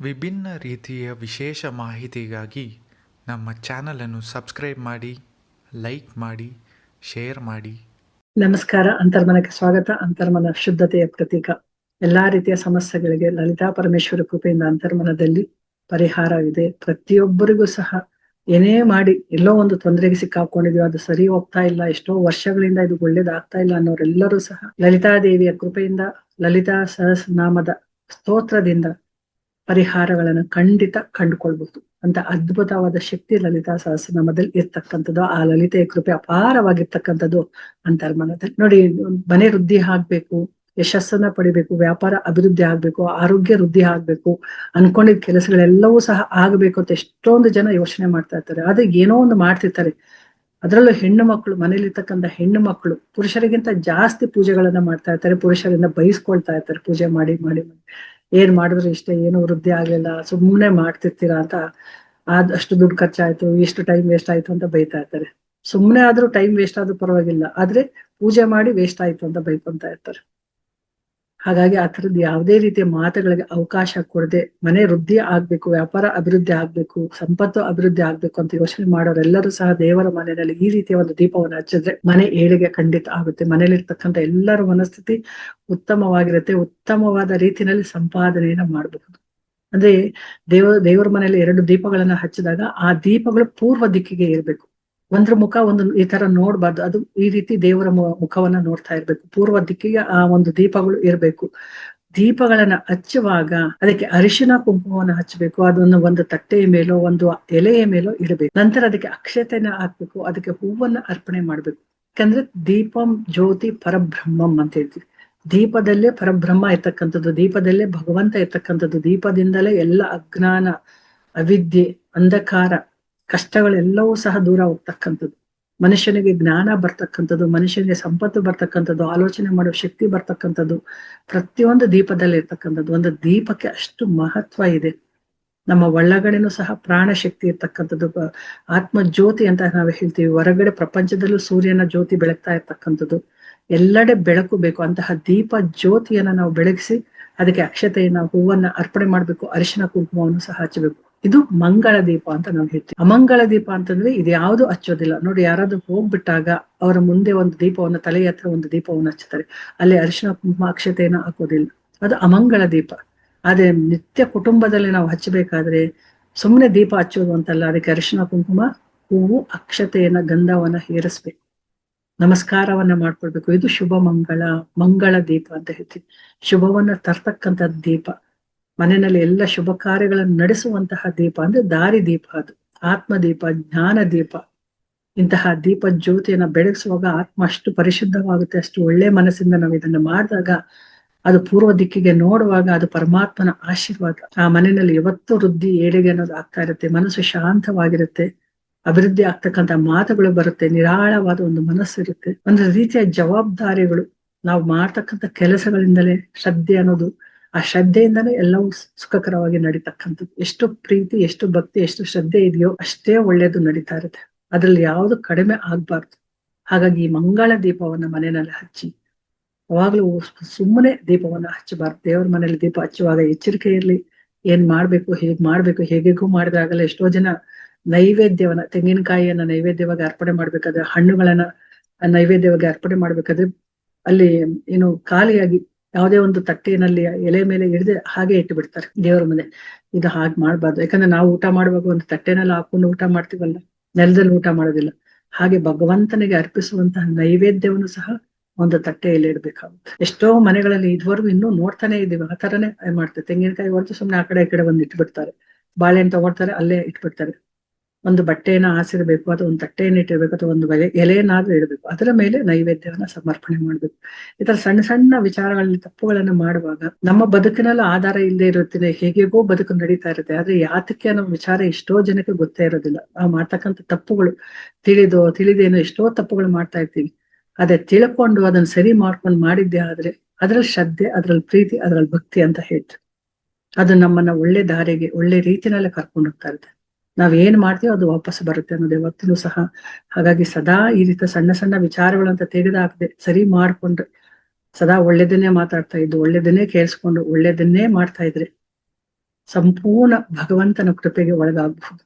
ವಿಭಿನ್ನ ರೀತಿಯ ವಿಶೇಷ ಮಾಹಿತಿಗಾಗಿ ನಮ್ಮ ಚಾನಲನ್ನು ಸಬ್ಸ್ಕ್ರೈಬ್ ಮಾಡಿ, ಲೈಕ್ ಮಾಡಿ, ಶೇರ್ ಮಾಡಿ. ನಮಸ್ಕಾರ, ಅಂತರ್ಮನಕ್ಕೆ ಸ್ವಾಗತ. ಅಂತರ್ಮನ ಶುದ್ಧತೆಯ ಪ್ರತೀಕ. ಎಲ್ಲಾ ರೀತಿಯ ಸಮಸ್ಯೆಗಳಿಗೆ ಲಲಿತಾ ಪರಮೇಶ್ವರ ಕೃಪೆಯಿಂದ ಅಂತರ್ಮನದಲ್ಲಿ ಪರಿಹಾರವಿದೆ. ಪ್ರತಿಯೊಬ್ಬರಿಗೂ ಸಹ ಏನೇ ಮಾಡಿ, ಎಲ್ಲೋ ಒಂದು ತೊಂದರೆಗೆ ಸಿಕ್ಕಾಕೊಂಡಿದೀವಿ ಅದು ಸರಿ ಹೋಗ್ತಾ ಇಲ್ಲ, ಎಷ್ಟೋ ವರ್ಷಗಳಿಂದ ಇದು ಒಳ್ಳೇದಾಗ್ತಾ ಇಲ್ಲ ಅನ್ನೋರೆಲ್ಲರೂ ಸಹ ಲಲಿತಾ ದೇವಿಯ ಕೃಪೆಯಿಂದ, ಲಲಿತಾ ಸಹಸ್ರನಾಮದ ಸ್ತೋತ್ರದಿಂದ ಪರಿಹಾರಗಳನ್ನು ಖಂಡಿತ ಕಂಡುಕೊಳ್ಬಹುದು. ಅಂತ ಅದ್ಭುತವಾದ ಶಕ್ತಿ ಲಲಿತಾ ಸಹಸ್ರನಾಮದಲ್ಲಿ ಇರ್ತಕ್ಕಂಥದ್ದು, ಆ ಲಲಿತೆಯ ಕೃಪೆ ಅಪಾರವಾಗಿರ್ತಕ್ಕಂಥದ್ದು ಅಂತರ್ಮನದಲ್ಲಿ ನೋಡಿ, ಮನೆ ವೃದ್ಧಿ ಆಗ್ಬೇಕು, ಯಶಸ್ಸನ್ನ ಪಡಿಬೇಕು, ವ್ಯಾಪಾರ ಅಭಿವೃದ್ಧಿ ಆಗ್ಬೇಕು, ಆರೋಗ್ಯ ವೃದ್ಧಿ ಆಗ್ಬೇಕು ಅನ್ಕೊಂಡಿದ್ ಕೆಲಸಗಳೆಲ್ಲವೂ ಸಹ ಆಗಬೇಕು ಅಂತ ಎಷ್ಟೊಂದು ಜನ ಯೋಚನೆ ಮಾಡ್ತಾ ಇರ್ತಾರೆ. ಆದ್ರೆ ಏನೋ ಒಂದು ಮಾಡ್ತಿರ್ತಾರೆ. ಅದರಲ್ಲೂ ಹೆಣ್ಣು ಮಕ್ಕಳು ಮನೇಲಿರ್ತಕ್ಕಂಥ ಹೆಣ್ಣು ಮಕ್ಕಳು, ಪುರುಷರಿಗಿಂತ ಜಾಸ್ತಿ ಪೂಜೆಗಳನ್ನ ಮಾಡ್ತಾ ಇರ್ತಾರೆ, ಪುರುಷರಿಂದ ಬಯಸ್ಕೊಳ್ತಾ ಇರ್ತಾರೆ, ಪೂಜೆ ಮಾಡಿ ಮಾಡಿ ಮಾಡಿ. ಏನ್ ಮಾಡಿದ್ರೆ ಇಷ್ಟ, ಏನು ವೃದ್ಧಿ ಆಗ್ಲಿಲ್ಲ ಸುಮ್ಮನೆ ಮಾಡ್ತಿರ್ತೀರಾ ಅಂತ ಆದಷ್ಟು ದುಡ್ಡು ಖರ್ಚಾಯ್ತು, ಇಷ್ಟು ಟೈಮ್ ವೇಸ್ಟ್ ಆಯ್ತು ಅಂತ ಬೈತಾ ಇರ್ತಾರೆ. ಸುಮ್ಮನೆ ಆದ್ರೂ ಟೈಮ್ ವೇಸ್ಟ್ ಆದ್ರೂ ಪರವಾಗಿಲ್ಲ, ಆದ್ರೆ ಪೂಜೆ ಮಾಡಿ ವೇಸ್ಟ್ ಆಯ್ತು ಅಂತ ಬೈಕೊಂತ ಇರ್ತಾರೆ. ಹಾಗಾಗಿ ಆ ಥರದ್ದು ಯಾವುದೇ ರೀತಿಯ ಮಾತುಗಳಿಗೆ ಅವಕಾಶ ಕೊಡದೆ ಮನೆ ವೃದ್ಧಿ ಆಗ್ಬೇಕು, ವ್ಯಾಪಾರ ಅಭಿವೃದ್ಧಿ ಆಗ್ಬೇಕು, ಸಂಪತ್ತು ಅಭಿವೃದ್ಧಿ ಆಗ್ಬೇಕು ಅಂತ ಯೋಚನೆ ಮಾಡೋರೆಲ್ಲರೂ ಸಹ ದೇವರ ಮನೆಯಲ್ಲಿ ಈ ರೀತಿಯ ಒಂದು ದೀಪವನ್ನು ಹಚ್ಚಿದ್ರೆ ಮನೆ ಏಳಿಗೆ ಖಂಡಿತ ಆಗುತ್ತೆ. ಮನೆಯಲ್ಲಿರ್ತಕ್ಕಂಥ ಎಲ್ಲರ ಮನಸ್ಥಿತಿ ಉತ್ತಮವಾಗಿರುತ್ತೆ. ಉತ್ತಮವಾದ ರೀತಿಯಲ್ಲಿ ಸಂಪಾದನೆಯನ್ನ ಮಾಡಬಹುದು ಅಂದ್ರೆ ದೇವ, ದೇವರ ಮನೆಯಲ್ಲಿ ಎರಡು ದೀಪಗಳನ್ನ ಹಚ್ಚಿದಾಗ ಆ ದೀಪಗಳು ಪೂರ್ವ ದಿಕ್ಕಿಗೆ ಇರಬೇಕು ಒಂದ್ರ ಮುಖ ಒಂದು ಈ ತರ ನೋಡ್ಬಾರ್ದು. ಅದು ಈ ರೀತಿ ದೇವರ ಮುಖವನ್ನ ನೋಡ್ತಾ ಇರ್ಬೇಕು. ಪೂರ್ವ ದಿಕ್ಕಿಗೆ ಆ ಒಂದು ದೀಪಗಳು ಇರ್ಬೇಕು. ದೀಪಗಳನ್ನ ಹಚ್ಚುವಾಗ ಅದಕ್ಕೆ ಅರಿಶಿನ ಕುಂಕುಮವನ್ನು ಹಚ್ಚಬೇಕು. ಅದನ್ನು ಒಂದು ತಟ್ಟೆಯ ಮೇಲೋ, ಒಂದು ಎಲೆಯ ಮೇಲೋ ಇಡಬೇಕು. ನಂತರ ಅದಕ್ಕೆ ಅಕ್ಷತೆನ ಹಾಕ್ಬೇಕು. ಅದಕ್ಕೆ ಹೂವನ್ನ ಅರ್ಪಣೆ ಮಾಡ್ಬೇಕು. ಯಾಕಂದ್ರೆ ದೀಪಂ ಜ್ಯೋತಿ ಪರಬ್ರಹ್ಮಂ ಅಂತ ಹೇಳ್ತೀವಿ. ದೀಪದಲ್ಲೇ ಪರಬ್ರಹ್ಮ ಇರ್ತಕ್ಕಂಥದ್ದು, ದೀಪದಲ್ಲೇ ಭಗವಂತ ಇರ್ತಕ್ಕಂಥದ್ದು, ದೀಪದಿಂದಲೇ ಎಲ್ಲ ಅಜ್ಞಾನ, ಅವಿದ್ಯೆ, ಅಂಧಕಾರ ಕಷ್ಟಗಳೆಲ್ಲವೂ ಸಹ ದೂರ ಹೋಗ್ತಕ್ಕಂಥದ್ದು. ಮನುಷ್ಯನಿಗೆ ಜ್ಞಾನ ಬರ್ತಕ್ಕಂಥದ್ದು, ಮನುಷ್ಯನಿಗೆ ಸಂಪತ್ತು ಬರ್ತಕ್ಕಂಥದ್ದು, ಆಲೋಚನೆ ಮಾಡೋ ಶಕ್ತಿ ಬರ್ತಕ್ಕಂಥದ್ದು, ಪ್ರತಿಯೊಂದು ದೀಪದಲ್ಲಿ ಇರ್ತಕ್ಕಂಥದ್ದು ಒಂದು ದೀಪಕ್ಕೆ ಅಷ್ಟು ಮಹತ್ವ ಇದೆ. ನಮ್ಮ ಒಳಗಡೆನೂ ಸಹ ಪ್ರಾಣ ಶಕ್ತಿ ಇರ್ತಕ್ಕಂಥದ್ದು ಆತ್ಮ ಜ್ಯೋತಿ ಅಂತ ನಾವು ಹೇಳ್ತೀವಿ. ಹೊರಗಡೆ ಪ್ರಪಂಚದಲ್ಲೂ ಸೂರ್ಯನ ಜ್ಯೋತಿ ಬೆಳಗ್ತಾ ಇರ್ತಕ್ಕಂಥದ್ದು. ಎಲ್ಲೆಡೆ ಬೆಳಕು ಬೇಕು. ಅಂತಹ ದೀಪ ಜ್ಯೋತಿಯನ್ನ ನಾವು ಬೆಳಗಿಸಿ, ಅದಕ್ಕೆ ಅಕ್ಷತೆಯನ್ನ, ಹೂವನ್ನ ಅರ್ಪಣೆ ಮಾಡ್ಬೇಕು, ಅರಿಶಿನ ಕುಂಕುಮವನ್ನು ಸಹ ಹಚ್ಚಬೇಕು ಇದು ಮಂಗಳ ದೀಪ ಅಂತ ನಾವು ಹೇಳ್ತೀವಿ. ಅಮಂಗಳ ದೀಪ ಅಂತಂದ್ರೆ ಇದು ಯಾವುದು ಹಚ್ಚೋದಿಲ್ಲ. ನೋಡಿ, ಯಾರಾದ್ರೂ ಹೋಗ್ಬಿಟ್ಟಾಗ ಅವರ ಮುಂದೆ ಒಂದು ದೀಪವನ್ನು, ತಲೆ ಹತ್ರ ಒಂದು ದೀಪವನ್ನು ಹಚ್ಚುತ್ತಾರೆ. ಅಲ್ಲಿ ಅರಿಶಿನ ಕುಂಕುಮ ಅಕ್ಷತೆಯನ್ನು ಹಾಕೋದಿಲ್ಲ. ಅದು ಅಮಂಗಳ ದೀಪ. ಆದ್ರೆ ನಿತ್ಯ ಕುಟುಂಬದಲ್ಲಿ ನಾವು ಹಚ್ಚಬೇಕಾದ್ರೆ ಸುಮ್ಮನೆ ದೀಪ ಹಚ್ಚೋದು ಅಂತಲ್ಲ, ಅದಕ್ಕೆ ಅರಿಶಿನ ಕುಂಕುಮ, ಹೂವು, ಅಕ್ಷತೆಯನ್ನ, ಗಂಧವನ್ನ ಹೇರಿಸ್ಬೇಕು ನಮಸ್ಕಾರವನ್ನ ಮಾಡ್ಕೊಳ್ಬೇಕು. ಇದು ಶುಭ ಮಂಗಳ ಮಂಗಳ ದೀಪ ಅಂತ ಹೇಳ್ತೀವಿ. ಶುಭವನ್ನ ತರ್ತಕ್ಕಂಥ ದೀಪ. ಮನೆಯಲ್ಲಿ ಎಲ್ಲ ಶುಭ ಕಾರ್ಯಗಳನ್ನು ನಡೆಸುವಂತಹ ದೀಪ ಅಂದ್ರೆ ದಾರಿ ದೀಪ ಅದು. ಆತ್ಮ ದೀಪ, ಜ್ಞಾನ ದೀಪ. ಇಂತಹ ದೀಪ ಜ್ಯೋತಿಯನ್ನ ಬೆಳಗಿಸುವಾಗ ಆತ್ಮ ಅಷ್ಟು ಪರಿಶುದ್ಧವಾಗುತ್ತೆ, ಅಷ್ಟು ಒಳ್ಳೆ ಮನಸ್ಸಿಂದ ನಾವು ಇದನ್ನ ಮಾಡಿದಾಗ ಅದು ಪೂರ್ವ ದಿಕ್ಕಿಗೆ ನೋಡುವಾಗ ಅದು ಪರಮಾತ್ಮನ ಆಶೀರ್ವಾದ. ಆ ಮನೆಯಲ್ಲಿ ಯಾವತ್ತೂ ವೃದ್ಧಿ, ಏಳಿಗೆ ಅನ್ನೋದು ಆಗ್ತಾ ಇರುತ್ತೆ, ಮನಸ್ಸು ಶಾಂತವಾಗಿರುತ್ತೆ, ಅಭಿವೃದ್ಧಿ ಆಗ್ತಕ್ಕಂಥ ಮಾತುಗಳು ಬರುತ್ತೆ, ನಿರಾಳವಾದ ಒಂದು ಮನಸ್ಸು ಇರುತ್ತೆ. ಒಂದು ರೀತಿಯ ಜವಾಬ್ದಾರಿಗಳು ನಾವು ಮಾಡ್ತಕ್ಕಂಥ ಕೆಲಸಗಳಿಂದಲೇ ಶ್ರದ್ಧೆ ಅನ್ನೋದು ಆ ಶ್ರದ್ಧೆಯಿಂದನೇ ಎಲ್ಲವೂ ಸುಖಕರವಾಗಿ ನಡೀತಕ್ಕಂಥದ್ದು. ಎಷ್ಟು ಪ್ರೀತಿ, ಎಷ್ಟು ಭಕ್ತಿ, ಎಷ್ಟು ಶ್ರದ್ಧೆ ಇದೆಯೋ ಅಷ್ಟೇ ಒಳ್ಳೇದು ನಡೀತಾ ಇರುತ್ತೆ. ಅದ್ರಲ್ಲಿ ಯಾವುದು ಕಡಿಮೆ ಆಗ್ಬಾರ್ದು. ಹಾಗಾಗಿ ಈ ಮಂಗಳ ದೀಪವನ್ನ ಮನೆಯಲ್ಲಿ ಹಚ್ಚಿ, ಯಾವಾಗಲೂ ಸುಮ್ಮನೆ ದೀಪವನ್ನ ಹಚ್ಚಬಾರ್ದು. ದೇವ್ರ ಮನೆಯಲ್ಲಿ ದೀಪ ಹಚ್ಚುವಾಗ ಎಚ್ಚರಿಕೆ ಇರ್ಲಿ ಏನ್ ಮಾಡ್ಬೇಕು, ಹೇಗ್ ಮಾಡ್ಬೇಕು, ಹೇಗೆಗೂ ಮಾಡಿದಾಗಲ್ಲ ಎಷ್ಟೋ ಜನ ನೈವೇದ್ಯವನ್ನ, ತೆಂಗಿನಕಾಯಿಯನ್ನ ನೈವೇದ್ಯವಾಗಿ ಅರ್ಪಣೆ ಮಾಡ್ಬೇಕಾದ್ರೆ, ಹಣ್ಣುಗಳನ್ನ ನೈವೇದ್ಯವಾಗಿ ಅರ್ಪಣೆ ಮಾಡ್ಬೇಕಾದ್ರೆ ಅಲ್ಲಿ ಏನು ಖಾಲಿಯಾಗಿ ಯಾವುದೇ ಒಂದು ತಟ್ಟೆಯಲ್ಲಿ ಎಲೆ ಮೇಲೆ ಹಿಡಿದು ಹಾಗೆ ಇಟ್ಟು ಬಿಡ್ತಾರೆ ದೇವರ ಮುಂದೆ. ಇದು ಹಾಗೆ ಮಾಡ್ಬಾರ್ದು. ಯಾಕಂದ್ರೆ ನಾವು ಊಟ ಮಾಡುವಾಗ ಒಂದು ತಟ್ಟೆನಲ್ಲಿ ಹಾಕೊಂಡು ಊಟ ಮಾಡ್ತೀವಲ್ಲ, ನೆಲದಲ್ಲಿ ಊಟ ಮಾಡೋದಿಲ್ಲ. ಹಾಗೆ ಭಗವಂತನಿಗೆ ಅರ್ಪಿಸುವಂತಹ ನೈವೇದ್ಯವನ್ನು ಸಹ ಒಂದು ತಟ್ಟೆಯಲ್ಲಿ ಇಡ್ಬೇಕಾಗುತ್ತೆ. ಎಷ್ಟೋ ಮನೆಗಳಲ್ಲಿ ಇದುವರೆಗೂ ಇನ್ನೂ ನೋಡ್ತಾನೆ ಇದೀವಿ ಆ ತರನೇ ಮಾಡ್ತಾರೆ. ತೆಂಗಿನಕಾಯಿ ಹೊರತು ಸುಮ್ನೆ ಆ ಕಡೆ ಈ ಕಡೆ ಬಂದು ಇಟ್ಬಿಡ್ತಾರೆ. ಬಾಳೆಹಣ್ಣು ತಗೊಳ್ತಾರೆ, ಅಲ್ಲೇ ಇಟ್ಬಿಡ್ತಾರೆ. ಒಂದು ಬಟ್ಟೆಯನ್ನ ಹಾಸಿರ್ಬೇಕು, ಅಥವಾ ಒಂದು ತಟ್ಟೆಯನ್ನು ಇಟ್ಟಿರ್ಬೇಕು, ಅಥವಾ ಒಂದು ಎಲೆ ಎಲೆಯನ್ನಾದ್ರೂ ಇಡಬೇಕು. ಅದರ ಮೇಲೆ ನೈವೇದ್ಯವನ್ನ ಸಮರ್ಪಣೆ ಮಾಡ್ಬೇಕು. ಈ ತರ ಸಣ್ಣ ಸಣ್ಣ ವಿಚಾರಗಳಲ್ಲಿ ತಪ್ಪುಗಳನ್ನ ಮಾಡುವಾಗ ನಮ್ಮ ಬದುಕಿನಲ್ಲಿ ಆಧಾರ ಇಲ್ಲದೆ ಇರುತ್ತೆ ಹೇಗೆಗೋ ಬದುಕು ನಡೀತಾ ಇರುತ್ತೆ. ಆದ್ರೆ ಯಾತಕ್ಕೆ ಅನ್ನೋ ವಿಚಾರ ಎಷ್ಟೋ ಜನಕ್ಕೆ ಗೊತ್ತೇ ಇರೋದಿಲ್ಲ. ಆ ಮಾಡ್ತಕ್ಕಂಥ ತಪ್ಪುಗಳು ತಿಳಿದೋ, ತಿಳಿದೇನೋ ಎಷ್ಟೋ ತಪ್ಪುಗಳು ಮಾಡ್ತಾ ಇರ್ತೀವಿ. ಅದೇ ತಿಳ್ಕೊಂಡು ಅದನ್ನ ಸರಿ ಮಾಡ್ಕೊಂಡು ಮಾಡಿದ್ದೆ ಆದ್ರೆ ಅದ್ರಲ್ಲಿ ಶ್ರದ್ಧೆ, ಅದ್ರಲ್ಲಿ ಪ್ರೀತಿ, ಅದ್ರಲ್ಲಿ ಭಕ್ತಿ ಅಂತ ಹೇಳ್ತು ಅದು ನಮ್ಮನ್ನ ಒಳ್ಳೆ ದಾರಿಗೆ, ಒಳ್ಳೆ ರೀತಿನಲ್ಲೇ ಕರ್ಕೊಂಡು ಹೋಗ್ತಾ ಇರುತ್ತೆ. ನಾವ್ ಏನ್ ಮಾಡ್ತೀವೋ ಅದು ವಾಪಸ್ ಬರುತ್ತೆ ಅನ್ನೋದು ಯಾವತ್ತೂ ಸಹ. ಹಾಗಾಗಿ ಸದಾ ಈ ರೀತಿ ಸಣ್ಣ ಸಣ್ಣ ವಿಚಾರಗಳಂತ ತೆಗೆದಾಕದೆ, ಸರಿ ಮಾಡ್ಕೊಂಡ್ರೆ. ಸದಾ ಒಳ್ಳೇದನ್ನೇ ಮಾತಾಡ್ತಾ ಇದ್ದು, ಒಳ್ಳೇದನ್ನೇ ಕೇಳಿಸ್ಕೊಂಡು, ಒಳ್ಳೇದನ್ನೇ ಮಾಡ್ತಾ ಇದ್ರೆ ಸಂಪೂರ್ಣ ಭಗವಂತನ ಕೃಪೆಗೆ ಒಳಗಾಗಬಹುದು.